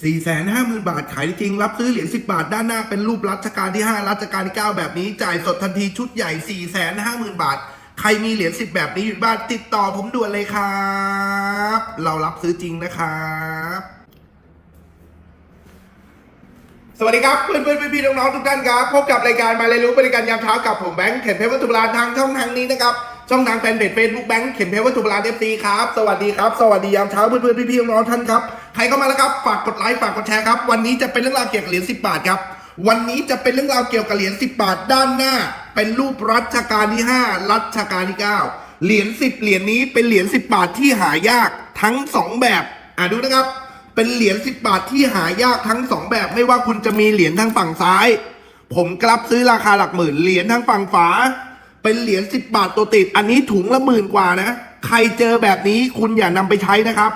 4 5 0 0 0 0 บาทขายจริง รับซื้อเหรียญ10 บาท ด้านหน้าเป็นรูปรัชกาลที่ 5 รัชกาลที่ 9 แบบนี้ จ่ายสดทันทีชุดใหญ่ 4 5 0 0 0 0 บาท ใครมีเหรียญ10 แบบนี้อยู่บ้านติดต่อผมด่วนเลยครับ เรารับซื้อจริงนะครับสวัสดีครับ เพื่อนเพื่อนพี่ๆน้องๆทุกท่านครับ พบกับรายการมาเรียนรู้บริการยามเช้ากับผมแบงค์เข็มเพชรวัตถุโบราณทางช่องทางนี้นะครับ ช่องทางแฟนเพจเฟซบุ๊กแบงค์เข็มเพชรวัตถุโบราณเอฟซีครับ สวัสดีครับ สวัสดียามเช้าเพื่อนเพื่อนพี่ๆน้องๆท่านครับ ใครเข้ามาแล้วครับ ฝากกดไลค์ฝากกดแชร์ครับ วันนี้จะเป็นเรื่องราวเกี่ยวกับเหรียญ10บาทครับ วันนี้จะเป็นเรื่องราวเกี่ยวกับเหรียญ10บาทด้านหน้า เป็นรูปรัชกาลที่5รัชกาลที่9เหรียญ10เหรียญนี้เป็นเหรียญ10บาทที่หายากทั้งสองแบบอะดูนะครับ เป็นเหรียญ10บาทที่หายากทั้ง2แบบไม่ว่าคุณจะมีเหรียญทางฝั่งซ้าย ผมกลับซื้อราคาหลักหมื่นเหรียญทางฝั่งฝา เป็นเหรียญ10บาทตัวติด อันนี้ถุงละหมื่นกว่านะ ใครเจอแบบนี้คุณอย่านำไปใช้นะครับ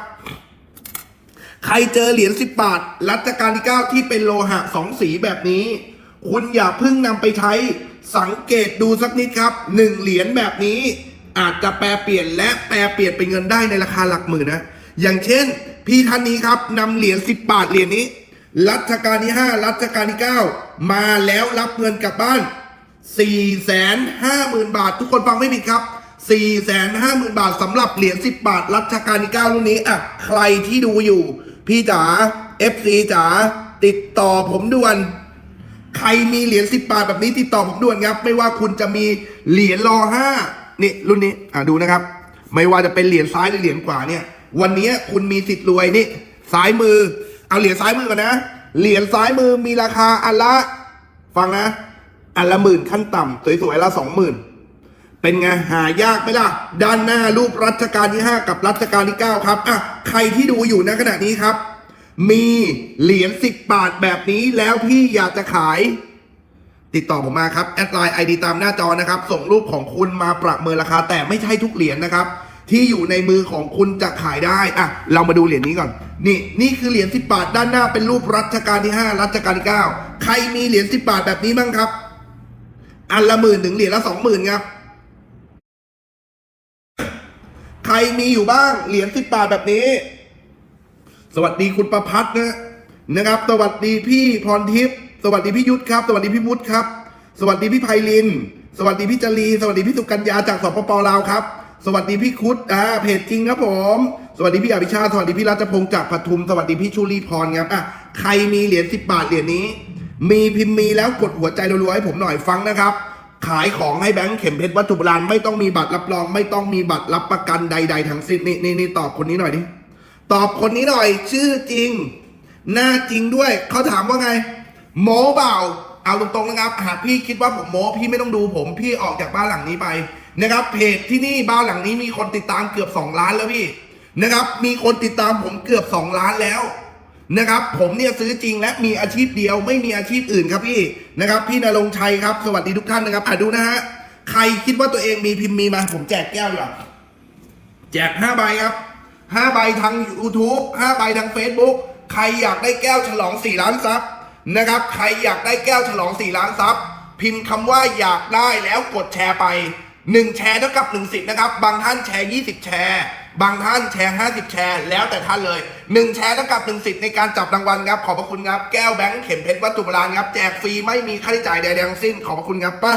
ใครเจอเหรียญ10บาท รัชกาลที่9ที่เป็นโลหะสองสีแบบนี้ คุณอย่าเพิ่งนำไปใช้ สังเกตดูสักนิดครับหนึ่งเหรียญแบบนี้ อาจจะแปลเปลี่ยนและแปลเปลี่ยนเป็นเงินได้ในราคาหลักหมื่นนะ อย่างเช่น พี่ท่านนี้ครับนำเหรียญ10บาทเหรียญนี้ รัชกาลที่5รัชกาลที่9มาแล้วรับเงินกลับบ้าน 4 5 0 0 0 0 บาท ทุกคนฟังไม่ผิดครับ 4 5 0 0 0 0 บาทสำหรับเหรียญ10 บาท รัชกาลที่9รุ่นนี้อะใครที่ดูอยู่ พี่จ๋า FC จ๋าติดต่อผมด่วน ใครมีเหรียญ10 บาทแบบนี้ติดต่อผมด่วนครับ ไม่ว่าคุณจะมีเหรียญรอห้านี่รุ่นนี้อะดูนะครับ ไม่ว่าจะเป็นเหรียญซ้ายหรือเหรียญขวาเนี่ย วันนี้คุณมีสิทธิ์รวยนี่ซ้ายมือ เอาเหรียญซ้ายมือก่อนนะ เหรียญซ้ายมือมีราคาอันละ ฟังนะ อันละหมื่นขั้นต่ำสวยๆละสองหมื่นเป็นไงหายากไหมล่ะ ด้านหน้ารูปรัชกาลที่ 5 กับรัชกาลที่ 9 ครับอะใครที่ดูอยู่ในขณะนี้ครับ มีเหรียญ10บาทแบบนี้แล้วพี่อยากจะขาย ติดต่อผมมาครับ แอดไลน์ไอดีตามหน้าจอนะครับ ส่งรูปของคุณมาประเมินราคา แต่ไม่ใช่ทุกเหรียญนะครับ ที่อยู่ในมือของคุณจะขายได้อะเรามาดูเหรียญนี้ก่อน นี่นี่คือเหรียญ10บาทด้านหน้าเป็นรูปรัชกาลที่ 5 รัชกาลที่ 9 ใครมีเหรียญ10บาทแบบนี้บ้างครับ อันละหมื่นถึงเหรียญละสองหมื่นครับ ใครมีอยู่บ้างเหรียญสิบบาทแบบนี้ สวัสดีคุณประพัฒน์นะนะครับ สวัสดีพี่พรทิพย์สวัสดีพี่ยุทธครับ สวัสดีพี่วุฒิครับ สวัสดีพี่ไพลิน สวัสดีพี่จรีสวัสดีพี่สุกัญญาจากสปปลาวครับ สวัสดีพี่คุดอ่าเพจจริงครับผม สวัสดีพี่อภิชาสวัสดีพี่รัชพงศ์จากปทุม สวัสดีพี่ชุลีพรครับอะใครมีเหรียญสิบบาทเหรียญนี้ มีพิมพ์มีแล้วกดหัวใจรัวๆให้ผมหน่อยฟังนะครับ ขายของให้แบงค์เข็มเพชรวัตถุโบราณไม่ต้องมีบัตรรับรอง ไม่ต้องมีบัตรรับประกันใด ๆทั้งสิ้นนี่นี่นี่ตอบคนนี้หน่อยดิตอบคนนี้หน่อย ชื่อจริง หน้าจริงด้วยเขาถามว่าไงโม้เปล่าเอาตรงๆนะครับ หากพี่คิดว่าผมโม้พี่ไม่ต้องดูผมพี่ออกจากบ้านหลังนี้ไปนะครับเพจที่นี่บ้านหลังนี้มีคนติดตามเกือบ 2 ล้านแล้วพี่นะครับ มีคนติดตามผมเกือบ 2 ล้านแล้ว นะครับ ผมเนี่ยซื้อจริงและมีอาชีพเดียวไม่มีอาชีพอื่นครับพี่นะครับ พี่นรงชัยครับ สวัสดีทุกท่านนะครับอะดูนะฮะใครคิดว่าตัวเองมีพิมพ์มีมา ผมแจกแก้วดีกว่าแจกห้าใบครับห้าใบทาง YouTube ห้าใบทาง Facebook ใครอยากได้แก้วฉลอง4ล้านซับนะครับ ใครอยากได้แก้วฉลอง4ล้านซับพิมพ์คำว่าอยากได้แล้วกดแชร์ไป1แชร์เท่ากับ1สิทธิ์นะครับ บางท่านแชร์20แชร์ บางท่านแชร์ 50 แชร์ แล้วแต่ท่านเลย 1 แชร์เท่ากับ1สิทธิ์ในการจับรางวัลครับ ขอบพระคุณครับ แก้วแบงค์เข็มเพชรวัตถุโบราณครับ แจกฟรีไม่มีค่าใช้จ่ายใดๆทั้งสิ้น ขอบพระคุณครับปะ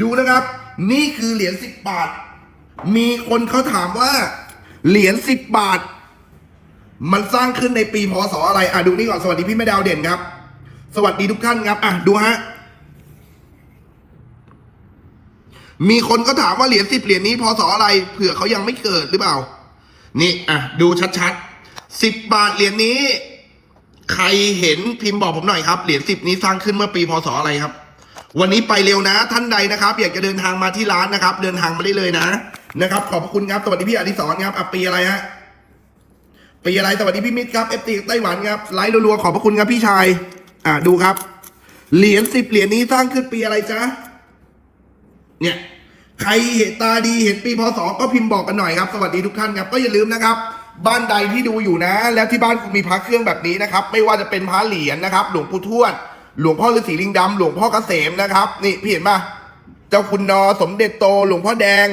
ดูนะครับ นี่คือเหรียญ 10 บาท มีคนเขาถามว่า เหรียญ 10 บาท มันสร้างขึ้นในปีพศอะไร อะดูนี่ก่อน สวัสดีพี่แม่ดาวเด่นครับ สวัสดีทุกท่านครับ อะดูฮะมีคนก็ถามว่าเหรียญสิบเหรียญนี้พศอะไรเผื่อเขายังไม่เกิดหรือเปล่า นี่อะดูชัดๆสิบบาทเหรียญนี้ ใครเห็นพิมพ์บอกผมหน่อยครับเหรียญสิบนี้สร้างขึ้นเมื่อปีพศอะไรครับ วันนี้ไปเร็วนะ ท่านใดนะครับ อยากจะเดินทางมาที่ร้านนะครับ เดินทางมาได้เลยนะนะครับ ขอบพระคุณครับสวัสดีพี่อดิศรครับอะปีอะไรฮะปีอะไรสวัสดีพี่มิตรครับเอฟตีไต้หวันครับไลฟ์รัวๆขอบพระคุณครับพี่ชาย อะดูครับ เหรียญสิบเหรียญนี้สร้างขึ้นปีอะไรจ๊ะเนี่ย ใครเห็นตาดีเห็นปีพศก็พิมพ์บอกกันหน่อยครับ สวัสดีทุกท่านครับ ก็อย่าลืมนะครับ บ้านใดที่ดูอยู่นะ แล้วที่บ้านคุณมีพระเครื่องแบบนี้นะครับ ไม่ว่าจะเป็นพระเหรียญนะครับ หลวงปู่ทวด หลวงพ่อฤาษีลิงดำหลวงพ่อเกษมนะครับ นี่พี่เห็นปะเจ้าคุณนอสมเด็จโต หลวงพ่อแดง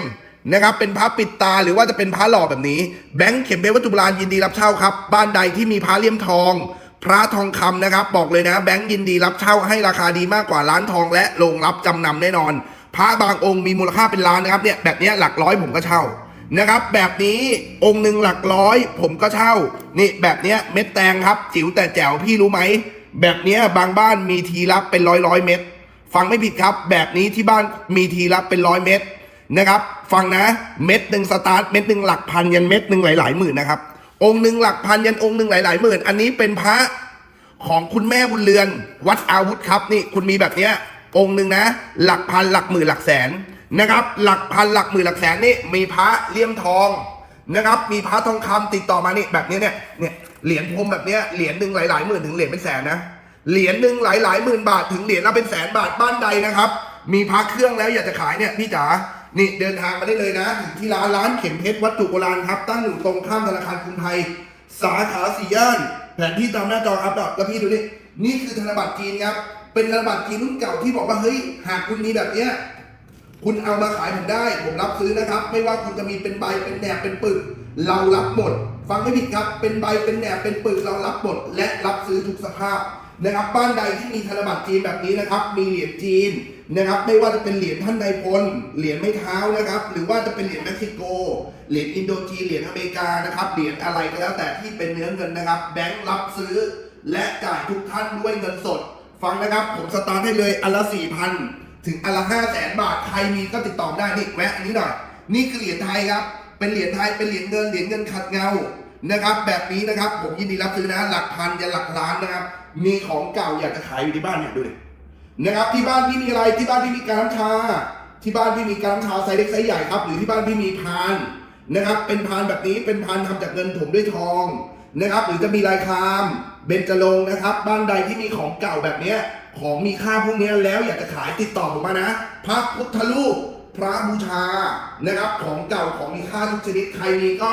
นะครับ เป็นพระปิดตาหรือว่าจะเป็นพระหล่อแบบนี้ แบงค์เข็มเพชรวัตถุโบราณยินดีรับเช่าครับ บ้านใดที่มีพระเลี่ยมทอง พระทองคำนะครับ บอกเลยนะ แบงค์ยินดีรับเช่าให้ราคาดีมากกว่าร้านทองและโรงรับจำนำแน่นอน พระบางองค์มีมูลค่าเป็นล้านนะครับเนี่ยแบบนี้หลักร้อยผมก็เช่านะครับ แบบนี้องค์หนึ่งหลักร้อย ผมก็เช่า นี่แบบเนี้ยเม็ดแตงครับ จิ๋วแต่แจ๋วพี่รู้ไหมแบบเนี้ยบางบ้านมีทีรับเป็นร้อยร้อยเม็ดฟังไม่ผิดครับ แบบนี้ที่บ้านมีทีรับเป็นร้อยเม็ดนะครับฟังนะเม็ดหนึ่งสตาร์ทเม็ดหนึ่งหลักพันยันเม็ดหนึ่งหลายๆหมื่นนะครับองค์หนึ่งหลักพันยันองค์หนึ่งหลายๆหมื่น อันนี้เป็นพระของคุณแม่บุญเรือน วัดอาวุธครับนี่คุณมีแบบเนี้ย องค์หนึ่งนะ หลักพันหลักหมื่นหลักแสนนะครับ หลักพันหลักหมื่นหลักแสนนี่มีพระเลี่ยมทองนะครับ มีพระทองคำติดต่อมานี่แบบนี้เนี่ยเนี่ยเหรียญพรมแบบเนี้ยเหรียญหนึ่งหลายๆหมื่นถึงเหรียญเป็นแสนนะเหรียญหนึ่งหลายๆหมื่นบาทถึงเหรียญละเป็นแสนบาทบ้านใดนะครับ มีพระเครื่องแล้วอยากจะขายเนี่ยพี่จ๋านี่เดินทางมาได้เลยนะถึงที่ร้านร้านเข็มเพชรวัตถุโบราณครับ ตั้งอยู่ตรงข้ามธนาคารกรุงไทย สาขาสี่ย่าน แผนที่ตามหน้าจอครับแล้วพี่ดูนี่นี่คือธนบัตรจีนครับ เป็นธนบัตรจีนรุ่นเก่าที่บอกว่าเฮ้ยหากคุณมีแบบเนี้ยคุณเอามาขายผมได้ ผมรับซื้อนะครับ ไม่ว่าคุณจะมีเป็นใบเป็นแหนบเป็นปึก เรารับหมด ฟังไม่ผิดครับ เป็นใบเป็นแหนบเป็นปึกเรารับหมด และรับซื้อทุกสภาพนะครับ บ้านใดที่มีธนบัตรจีนแบบนี้นะครับ มีเหรียญจีนนะครับ ไม่ว่าจะเป็นเหรียญท่านนายพล เหรียญไม้เท้านะครับ หรือว่าจะเป็นเหรียญเม็กซิโก เหรียญอินโดจีนเหรียญอเมริกานะครับ เหรียญอะไรก็แล้วแต่ที่เป็นเนื้อเงินนะครับ แบงค์รับซื้อ และจ่ายทุกท่านด้วยเงินสด ฟังนะครับ ผมสตาร์ทให้เลยอันละสี่พันถึงอันละห้าแสนบาทใครมีก็ติดต่อได้นี่แวะอันนี้หน่อยนี่คือเหรียญไทยครับ เป็นเหรียญไทยเป็นเหรียญเงินเหรียญเงินขัดเงานะครับ แบบนี้นะครับ ผมยินดีรับซื้อนะหลักพันยันหลักล้านนะครับ มีของเก่าอยากจะขายอยู่ที่บ้านเนี่ยดูดินะครับ ที่บ้านพี่มีอะไรที่บ้านพี่มีการน้ำชา ที่บ้านพี่มีการน้ำชาไซส์เล็กไซส์ใหญ่ครับ หรือที่บ้านพี่มีพานนะครับ เป็นพานแบบนี้เป็นพานทำจากเงินถมด้วยทอง นะครับ หรือจะมีลายคาม เบญจรงค์นะครับ บ้านใดที่มีของเก่าแบบเนี้ยของมีค่าพวกนี้แล้วอยากจะขายติดต่อผมมานะ พระพุทธรูปพระบูชานะครับ ของเก่าของมีค่าทุกชนิดใครมีก็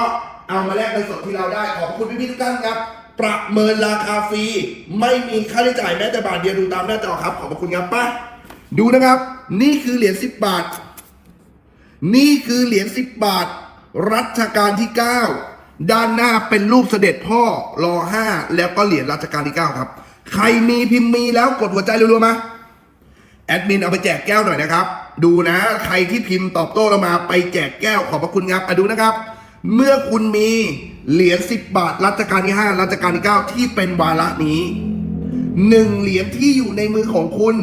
เอามาแลกเป็นสดที่เราได้ขอบคุณพี่ๆทุกท่านครับ ประเมินราคาฟรีไม่มีค่าใช้จ่ายแม้แต่บาทเดียวดูตามหน้าจอครับ ขอบคุณครับป้าดูนะครับ นี่คือเหรียญ10 บาท นี่คือเหรียญ10 บาท รัชกาลที่ 9 ด้านหน้าเป็นรูปเสด็จพ่อรอ5แล้วก็เหรียญรัชกาลที่9ครับ ใครมีพิมพ์มีแล้วกดหัวใจรัวๆมาแอดมินเอาไปแจกแก้วหน่อยนะครับ ดูนะใครที่พิมพ์ตอบโต้เรามาไปแจกแก้วขอบพระคุณครับอะดูนะครับ เมื่อคุณมีเหรียญ10 บาทรัชกาลที่ 5 รัชกาลที่ 9 ที่เป็นวาระนี้หนึ่งเหรียญที่อยู่ในมือของคุณ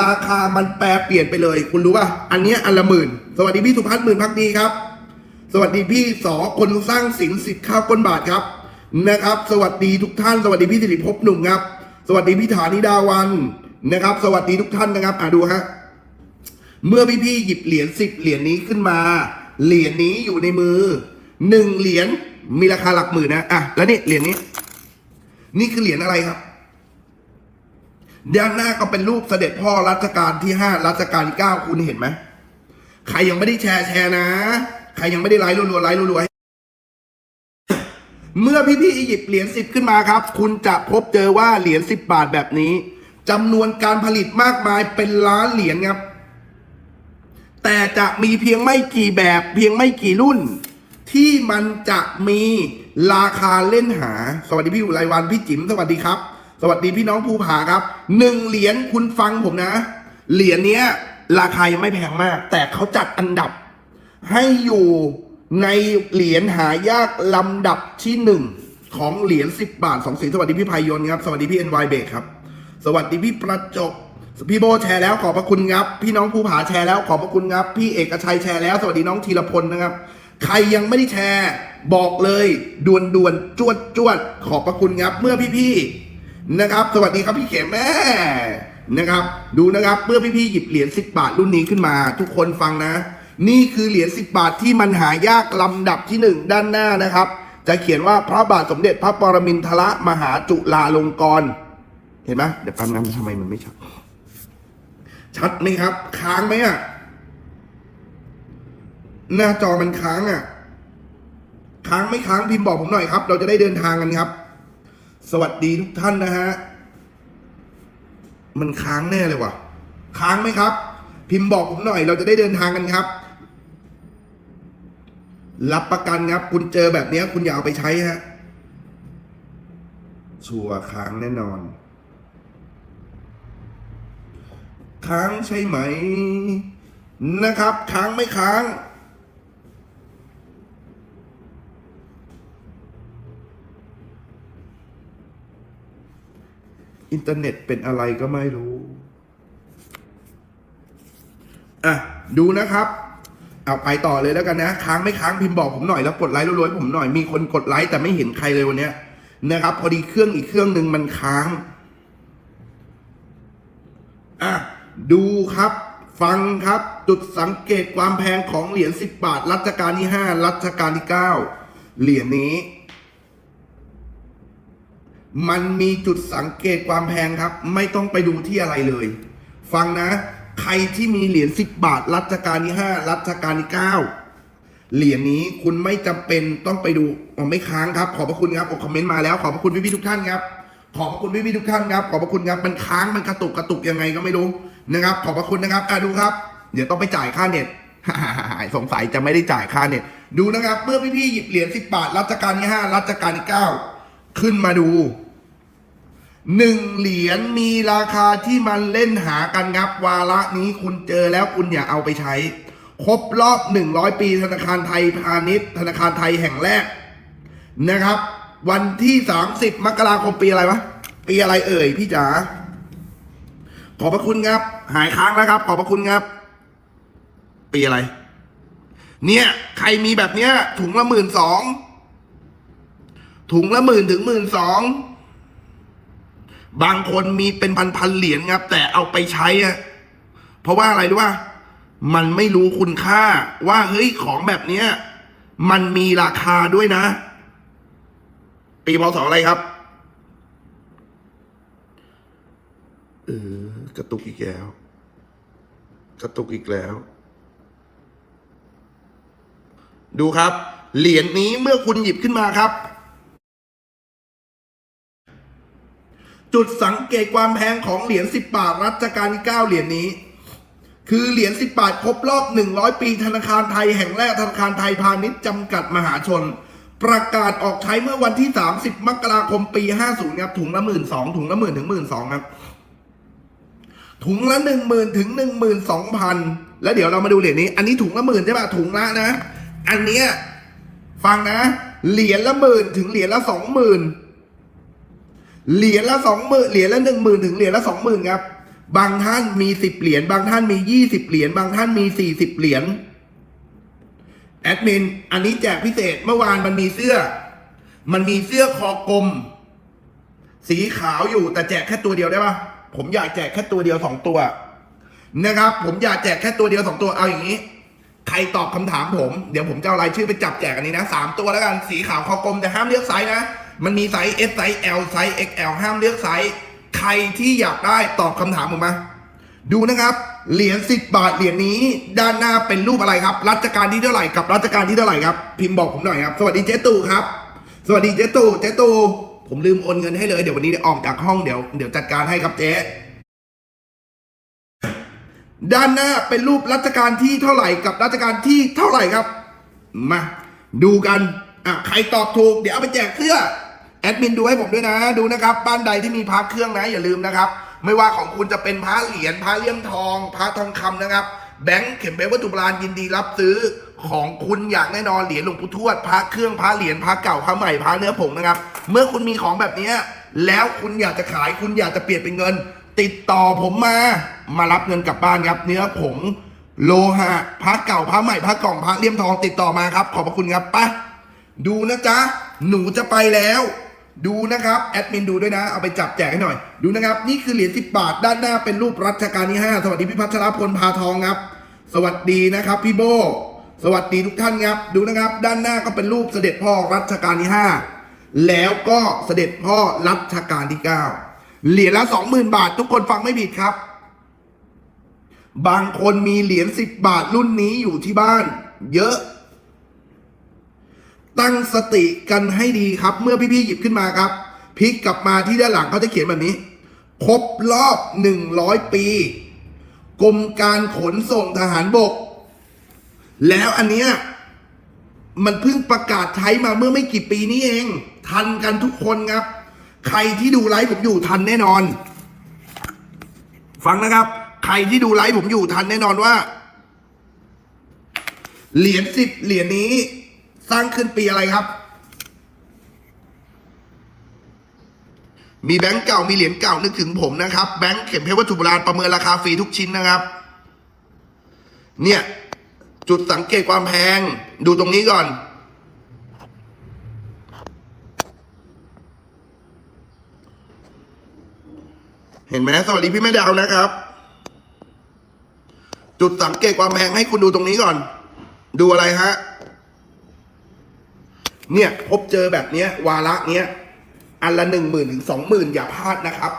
ราคามันแปรเปลี่ยนไปเลย คุณรู้ป่ะ อันนี้อันละหมื่น สวัสดีพี่สุพัฒน์หมื่นพักดีครับ สวัสดีพี่สอคนสร้างสินสิทธิ์ข้าวก้นบาทครับนะครับ สวัสดีทุกท่าน สวัสดีพี่สิริภพหนุ่มครับ สวัสดีพี่ฐานิดาวันนะครับ สวัสดีทุกท่านนะครับอะดูฮะเมื่อพี่พี่ๆหยิบเหรียญสิบเหรียญนี้ขึ้นมา เหรียญนี้อยู่ในมือหนึ่งเหรียญมีราคาหลักหมื่นนะอะแล้วนี่เหรียญนี้ นี่คือเหรียญอะไรครับด้านหน้าก็เป็นรูปเสด็จพ่อรัชกาลที่ห้ารัชกาลที่เก้าคุณเห็นไหมใครยังไม่ได้แชร์แชร์นะ ใครยังไม่ได้ไลค์รัวๆไลค์รัวๆเมื่อพี่ๆหยิบเหรียญสิบขึ้นมาครับ คุณจะพบเจอว่าเหรียญสิบบาทแบบนี้จำนวนการผลิตมากมายเป็นล้านเหรียญครับ แต่จะมีเพียงไม่กี่แบบเพียงไม่กี่รุ่น ที่มันจะมีราคาเล่นหา สวัสดีพี่อุไรวันพี่จิ๋มสวัสดีครับ สวัสดีพี่น้องภูผาครับหนึ่งเหรียญคุณฟังผมนะ เหรียญเนี้ย ราคายังไม่แพงมาก แต่เขาจัดอันดับ ให้อยู่ในเหรียญหายากลำดับที่หนึ่งของเหรียญสิบบาทสองสีสวัสดีพี่พายนครับ สวัสดีพี่เอ็นวายเบกครับ สวัสดีพี่ประจบพี่โบแชร์แล้วขอบพระคุณครับพี่น้องภูผาแชร์แล้วขอบพระคุณครับพี่เอกชัยแชร์แล้วสวัสดีน้องธีรพลนะครับ ใครยังไม่ได้แชร์ บอกเลยด่วนด่วนจวดจวดขอบพระคุณครับเมื่อพี่ๆนะครับ สวัสดีครับพี่เขมแม่นะครับ ดูนะครับเมื่อพี่ๆหยิบเหรียญ10บาทรุ่นนี้ขึ้นมา ทุกคนฟังนะ นี่คือเหรียญ10 บาทที่มันหายากลำดับที่หนึ่งด้านหน้านะครับ จะเขียนว่าพระบาทสมเด็จพระปรมินทรมหาจุฬาลงกรณ์เห็นไหมเดี๋ยวแป๊บนึงทำไมมันไม่ชัด ชัดไหมครับ ค้างไหมอะ หน้าจอมันค้างอะ ค้างไม่ค้างพิมพ์บอกผมหน่อยครับ เราจะได้เดินทางกันครับ สวัสดีทุกท่านนะฮะ มันค้างแน่เลยว่ะ ค้างไหมครับ พิมพ์บอกผมหน่อย เราจะได้เดินทางกันครับ รับประกันครับ คุณเจอแบบนี้คุณอย่าเอาไปใช้ฮะชัวร์ค้างแน่นอน ค้างใช่ไหม นะครับ ค้างไม่ค้าง อินเทอร์เน็ตเป็นอะไรก็ไม่รู้ อะ ดูนะครับ เอาไปต่อเลยแล้วกันนะ ค้างไม่ค้างพิมพ์บอกผมหน่อยแล้วกดไลค์รัวๆผมหน่อยมีคนกดไลค์แต่ไม่เห็นใครเลยวันนี้นะครับ พอดีเครื่องอีกเครื่องหนึ่งมันค้างอะดูครับ ฟังครับ จุดสังเกตความแพงของเหรียญ10 บาท รัชกาลที่ 5 รัชกาลที่ 9 เหรียญนี้ มันมีจุดสังเกตความแพงครับ ไม่ต้องไปดูที่อะไรเลย ฟังนะ ใครที่มีเหรียญ10บาท รัชกาลที่5รัชกาลที่9เหรียญนี้คุณไม่จำเป็นต้องไปดูอ๋อไม่ค้างครับ ขอบพระคุณครับผมคอมเมนต์มาแล้ว ขอบพระคุณพี่ๆทุกท่านครับ ขอบพระคุณพี่ๆทุกท่านครับ ขอบพระคุณครับมันค้างมันกระตุกกระตุกยังไงก็ไม่รู้นะครับ ขอบพระคุณนะครับอะดูครับ เดี๋ยวต้องไปจ่ายค่าเน็ตสงสัยจะไม่ได้จ่ายค่าเน็ตดูนะครับ เมื่อพี่ๆหยิบเหรียญ10บาทรัชกาลที่5รัชกาลที่9ขึ้นมาดู หนึ่งเหรียญมีราคาที่มันเล่นหากันครับวาระนี้คุณเจอแล้วคุณอย่าเอาไปใช้ ครบรอบ 100 ปีธนาคารไทยพาณิชย์ธนาคารไทยแห่งแรกนะครับ วันที่ 30 มกราคมปีอะไรวะ ปีอะไรเอ่ยพี่จ๋าขอบพระคุณครับ หายค้างแล้วครับ ขอบพระคุณครับ ปีอะไร เนี่ยใครมีแบบเนี้ยถุงละหมื่นสองถุงละหมื่นถึงหมื่นสอง บางคนมีเป็นพันๆเหรียญครับ แต่เอาไปใช้อะเพราะว่าอะไรรู้ว่ามันไม่รู้คุณค่า ว่าเฮ้ยของแบบเนี้ยมันมีราคาด้วยนะ ปีพศอะไรครับเออกระตุกอีกแล้ว กระตุกอีกแล้ว ดูครับ เหรียญนี้เมื่อคุณหยิบขึ้นมาครับ จุดสังเกตความแพงของเหรียญ10 บาทรัชกาลที่9เหรียญนี้ คือเหรียญ10 บาทครบรอบ 100 ปีธนาคารไทยแห่งแรกธนาคารไทยพาณิชย์จำกัดมหาชน ประกาศออกใช้เมื่อวันที่ 30 มกราคมปี 50ครับถุงละหมื่นสองถุงละหมื่นถึงหมื่นสองครับถุงละหนึ่งหมื่นถึงหนึ่งหมื่นสองพันแล้วเดี๋ยวเรามาดูเหรียญนี้ อันนี้ถุงละหมื่นใช่ป่ะถุงละนะ อันเนี้ยฟังนะ เหรียญละหมื่นถึงเหรียญละสองหมื่น เหรียญละสองหมื่นเหรียญละหนึ่งหมื่นถึงเหรียญละสองหมื่นครับ บางท่านมีสิบเหรียญบางท่านมียี่สิบเหรียญบางท่านมีสี่สิบเหรียญแอดมินอันนี้แจกพิเศษเมื่อวานมันมีเสื้อ มันมีเสื้อคอกลม สีขาวอยู่แต่แจกแค่ตัวเดียวได้ปะผมอยากแจกแค่ตัวเดียวสองตัวนะครับ ผมอยากแจกแค่ตัวเดียวสองตัวเอาอย่างนี้ ใครตอบคำถามผม เดี๋ยวผมจะเอารายชื่อไปจับแจกอันนี้นะสามตัวแล้วกันสีขาวคอกลมแต่ห้ามเลือกไซส์นะ มันมีไซส์ S ไซส์ L ไซส์ XL ห้ามเลือกไซส์ใครที่อยากได้ตอบคำถามผมมา ดูนะครับ เหรียญสิบบาทเหรียญนี้ ด้านหน้าเป็นรูปอะไรครับ รัชกาลที่เท่าไหร่กับรัชกาลที่เท่าไหร่ครับ พิมพ์บอกผมหน่อยครับ สวัสดีเจ๊ตู่ครับ สวัสดีเจ๊ตู่เจ๊ตู่ผมลืมโอนเงินให้เลย เดี๋ยววันนี้ออกจากห้องเดี๋ยวเดี๋ยวจัดการให้ครับเจ๊ด้านหน้าเป็นรูปรัชกาลที่เท่าไหร่กับรัชกาลที่เท่าไหร่ครับ มา ดูกันอะใครตอบถูก เดี๋ยวเอาไปแจกเสื้อ แอดมินดูให้ผมด้วยนะ ดูนะครับ บ้านใดที่มีพระเครื่องนะ อย่าลืมนะครับ ไม่ว่าของคุณจะเป็นพระเหรียญพระเลี่ยมทองพระทองคำนะครับ แบงค์เข็มเบลวัตถุโบราณยินดีรับซื้อของคุณอย่างแน่นอนเหรียญหลวงปู่ทวดพระเครื่องพระเหรียญพระเก่าพระใหม่พระเนื้อผงนะครับ เมื่อคุณมีของแบบนี้แล้วคุณอยากจะขายคุณอยากจะเปลี่ยนเป็นเงิน ติดต่อผมมามารับเงินกลับบ้านครับ เนื้อผงโลหะพระเก่าพระใหม่พระกล่องพระเลี่ยมทองติดต่อมาครับ ขอบพระคุณครับปะดูนะจ๊ะหนูจะไปแล้ว ดูนะครับแอดมินดูด้วยนะ เอาไปจับแจกให้หน่อย ดูนะครับ นี่คือเหรียญสิบบาท ด้านหน้าเป็นรูปรัชกาลที่ห้าสวัสดีพี่พัชรพลพาทองครับ สวัสดีนะครับพี่โบ สวัสดีทุกท่านครับ ดูนะครับ ด้านหน้าก็เป็นรูปเสด็จพ่อรัชกาลที่ห้าแล้วก็เสด็จพ่อรัชกาลที่เก้าเหรียญละสองหมื่นบาท ทุกคนฟังไม่ผิดครับ บางคนมีเหรียญสิบบาทรุ่นนี้อยู่ที่บ้าน เยอะ ตั้งสติกันให้ดีครับ เมื่อพี่ๆหยิบขึ้นมาครับพลิกกลับมาที่ด้านหลังเขาจะเขียนแบบนี้ ครบรอบหนึ่งร้อยปี กรมการขนส่งทหารบก แล้วอันเนี้ยมันเพิ่งประกาศใช้มาเมื่อไม่กี่ปีนี้เอง ทันกันทุกคนครับ ใครที่ดูไลฟ์ผมอยู่ทันแน่นอน ฟังนะครับ ใครที่ดูไลฟ์ผมอยู่ทันแน่นอนว่า เหรียญสิบเหรียญนี้ สร้างขึ้นปีอะไรครับ มีแบงก์เก่ามีเหรียญเก่านึกถึงผมนะครับแบงก์เข็มเพชรวัตถุโบราณประเมินราคาฟรีทุกชิ้นนะครับ เนี่ย จุดสังเกตความแพง ดูตรงนี้ก่อน เห็นไหมสวัสดีพี่แม่ดาวนะครับ จุดสังเกตความแพงให้คุณดูตรงนี้ก่อน ดูอะไรฮะ เนี่ยพบเจอแบบเนี้ยวาระเนี้ยอันละหนึ่งหมื่นถึงสองหมื่นอย่าพลาดนะครับ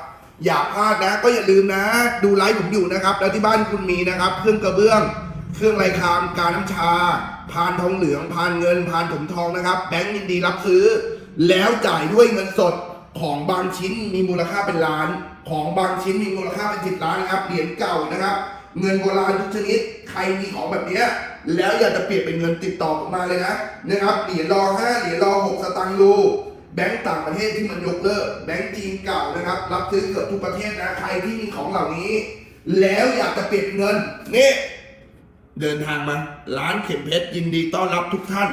อย่าพลาดนะ ก็อย่าลืมนะ ดูไลฟ์ผมอยู่นะครับ แล้วที่บ้านคุณมีนะครับ เครื่องกระเบื้อง เครื่องไรคามการน้ำชา พานทองเหลือง พานเงิน พานถมทองนะครับแบงก์ยินดีรับซื้อ แล้วจ่ายด้วยเงินสดของบางชิ้นมีมูลค่าเป็นล้าน ของบางชิ้นมีมูลค่าเป็นสิบล้านนะครับเหรียญเก่านะครับ เงินโบราณทุกชนิด ใครมีของแบบนี้แล้วอยากจะเปลี่ยนเป็นเงินติดต่อมมาเลยนะนะครับเหรียญรอห้าเหรียญรอหกสตางค์รูแบงก์ต่างประเทศที่มันยกเลิกแบงก์จีนเก่านะครับ รับซื้อเกือบทุกประเทศนะใครที่มีของเหล่านี้ แล้วอยากจะเปลี่ยนเงินนี่เดินทางมาร้านเข็มเพชรยินดีต้อนรับทุกท่าน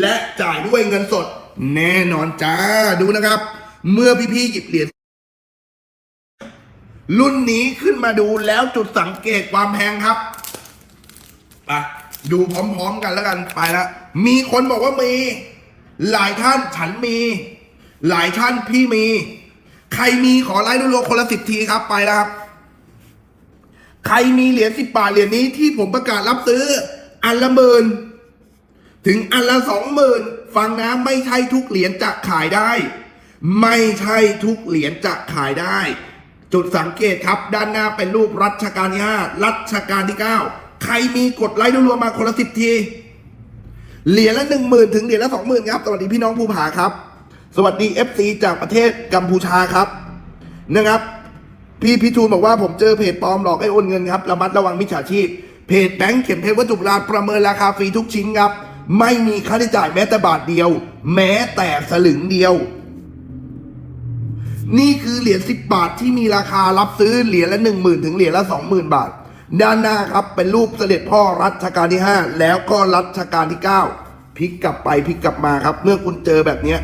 และจ่ายด้วยเงินสด แน่นอนจ้าดูนะครับ เมื่อพี่ๆหยิบเหรียญ รุ่นนี้ขึ้นมาดูแล้วจุดสังเกตความแพงครับไปดูพร้อมๆกันแล้วกันไปแล้วมีคนบอกว่ามี หลายท่านฉันมี หลายท่านพี่มี ใครมีขอไลค์รัวๆคนละสิบทีครับไปแล้วครับใครมีเหรียญสิบบาทเหรียญนี้ที่ผมประกาศรับซื้อ อันละหมื่นถึงอันละสองหมื่นฟังนะไม่ใช่ทุกเหรียญจะขายได้ ไม่ใช่ทุกเหรียญจะขายได้ จุดสังเกตครับ ด้านหน้าเป็นรูปรัชกาลที่ห้ารัชกาลที่เก้าใครมีกดไลค์รวๆมาคนละสิบที เหรียญละหนึ่งหมื่นถึงเหรียญละสองหมื่นครับ สวัสดีพี่น้องภูผาครับ สวัสดี FC จากประเทศกัมพูชาครับนะครับ พี่พิทูลบอกว่าผมเจอเพจปลอมหลอกให้โอนเงินครับระมัดระวังมิจฉาชีพ เพจแบงค์เข็มเพชรวัตถุโบราณประเมินราคาฟรีทุกชิ้นครับ ไม่มีค่าใช้จ่ายแม้แต่บาทเดียว แม้แต่สลึงเดียว นี่คือเหรียญ10บาทที่มีราคารับซื้อเหรียญละ1 0,000ถึงเหรียญละ20,000บาท ด้านหน้าครับเป็นรูปเสด็จพ่อรัชกาลที่5แล้วก็รัชกาลที่9พลิกกลับไปพลิกกลับมาครับ เมื่อคุณเจอแบบเนี้ย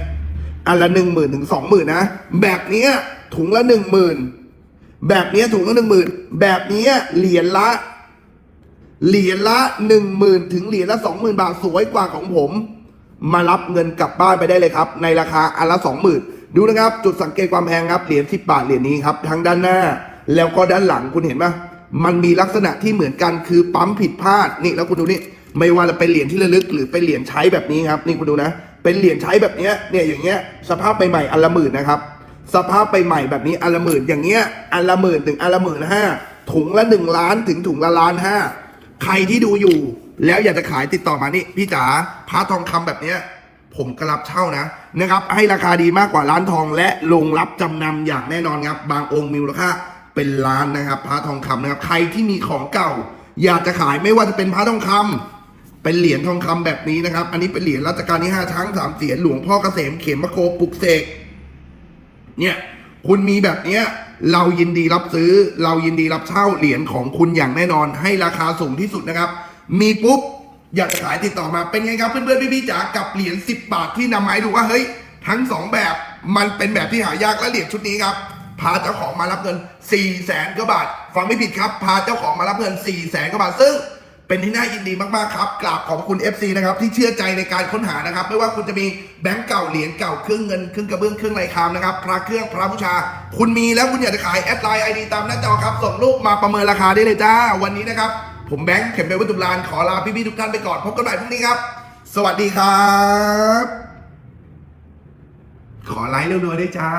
อันละ1 0,000ถึง20,000นะ แบบนี้ถุงละ10,000แบบนี้ถุงละ10,000แบบนี้เหรียญละ เหรียญละหนึ่งหมื่นถึงเหรียญละสองหมื่นบาทสวยกว่าของผม มารับเงินกลับบ้านไปได้เลยครับ ในราคาอันละสองหมื่น ดูนะครับจุดสังเกตความแพงครับเหรียญสิบบาทเหรียญนี้ครับทั้งด้านหน้า แล้วก็ด้านหลังคุณเห็นปะมันมีลักษณะที่เหมือนกันคือปั๊มผิดพลาดนี่แล้วคุณดูนี่ไม่ว่าจะเป็นเหรียญที่ระลึกหรือเป็นเหรียญใช้แบบนี้ครับนี่คุณดูนะ เป็นเหรียญใช้แบบเนี้ยเนี่ยอย่างเงี้ยสภาพใหม่ๆอันละหมื่นนะครับสภาพใหม่ๆแบบนี้อันละหมื่นอย่างเงี้ยอันละหมื่นถึงอันละหมื่นห้าถุงละหนึ่งล้านถึงถุงละล้านห้าใครที่ดูอยู่ แล้วอยากจะขายติดต่อมานี่พี่จ๋าพระทองคำแบบเนี้ย ผมก็รับเช่านะนะครับ ให้ราคาดีมากกว่าร้านทองและลงรับจำนำอย่างแน่นอนครับ บางองค์มีมูลค่าเป็นล้านนะครับพระทองคำนะครับ ใครที่มีของเก่า อยากจะขายไม่ว่าจะเป็นพระทองคำเป็นเหรียญทองคำแบบนี้นะครับ อันนี้เป็นเหรียญรัชกาลที่ห้าช้างสามเสียนหลวงพ่อเกษมเขมโคปลุกเสกเนี่ยคุณมีแบบเนี้ยเรายินดีรับซื้อ เรายินดีรับเช่าเหรียญของคุณอย่างแน่นอน ให้ราคาสูงที่สุดนะครับ มีปุ๊บ อยากจะขายติดต่อมาเป็นไงครับเพื่อนๆพี่ๆจ๋ากับเหรียญ10 บาทที่นำมาให้ดูว่าเฮ้ยทั้งสองแบบมันเป็นแบบที่หายากและเหรียญชุดนี้ครับพาเจ้าของมารับเงิน4ี่แสนกว่าบาท ฟังไม่ผิดครับ พาเจ้าของมารับเงิน4ี่แสนกว่าบาท ซึ่งเป็นที่น่ายินดีมากๆครับกราบขอบคุณ FC นะครับที่เชื่อใจในการค้นหานะครับ ไม่ว่าคุณจะมีแบงก์เก่าเหรียญเก่าเครื่องเงินเครื่องกระเบื้องเครื่องไรคามนะครับพระเครื่องพระบูชา คุณมีแล้วคุณอยากจะขายแอดไลน์ไอดีตามหน้าจอครับส่งรูปมาประเมินราคาได้เลยจ้าวันนี้นะครับ ผมแบงค์เข็มเป็นวัตุลานขอลาพี่ๆทุกท่านไปก่อนพบกันใหม่พรุ่งนี้ครับ สวัสดีครับ ขอไลค์เร็วๆได้วยจ้า